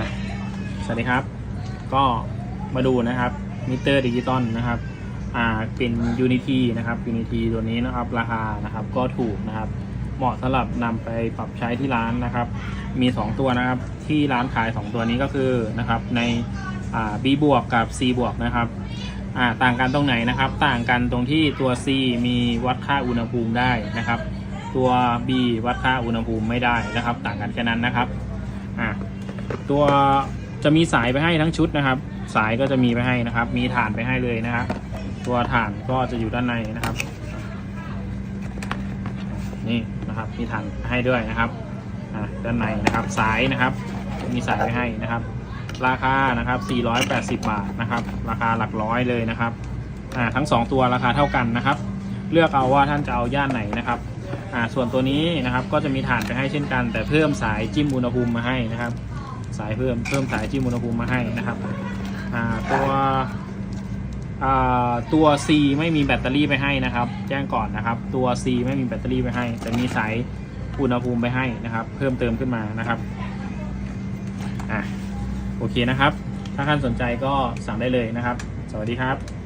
ะสวัสดีครับ ก็มาดูนะครับมิเตอร์ดิจิตอลนะครับ อ่าเป็น Unity นะครับ Unity ตัวนี้นะครับ ราคานะครับก็ถูกนะครับ เหมาะสำหรับนำไปปรับใช้ที่ร้านนะครับ มี 2 ตัวนะครับที่ร้านขาย 2 ตัวนี้ก็คือนะครับในอ่า B บวกกับ C บวกนะครับอ่าต่างกันตรงไหนนะครับ ต่างกันตรงที่ตัว C มีวัดค่าอุณหภูมิได้นะครับ ตัว B วัดค่าอุณหภูมิไม่ได้นะครับ ต่างกันแค่นั้นนะครับอ่า ตัวจะมีสายไปให้ทั้งชุดนะครับ สายก็จะมีไปให้นะครับ มีฐานไปให้เลยนะครับตัวฐานก็จะอยู่ด้านในนะครับ นี่นะครับ มีฐานให้ด้วยนะครับด้านในนะครับสายนะครับ มีสายไว้ให้นะครับ ราคานะครับ 480 บาทนะครับ ราคาหลักร้อยเลยนะครับทั้ง 2 ตัวราคาเท่ากันนะครับ เลือกเอาว่าท่านจะเอาย่านไหนนะครับส่วนตัวนี้นะครับก็จะมีฐานไปให้เช่นกัน แต่เพิ่มสายจิ้มอุณหภูมิมาให้นะครับายเพิ่มเพิ่มสายจิ้มอุณหภูมิมาให้นะครับตัวตัว C ไม่มีแบตเตอรี่ไปให้นะครับ แจ้งก่อนนะครับ ตัว C ไม่มีแบตเตอรี่ไปให้ แต่มีสายอุณหภูมิไปให้นะครับ เพิ่มเติมขึ้นมานะครับอะโอเคนะครับ ถ้าท่านสนใจก็สั่งได้เลยนะครับ สวัสดีครับ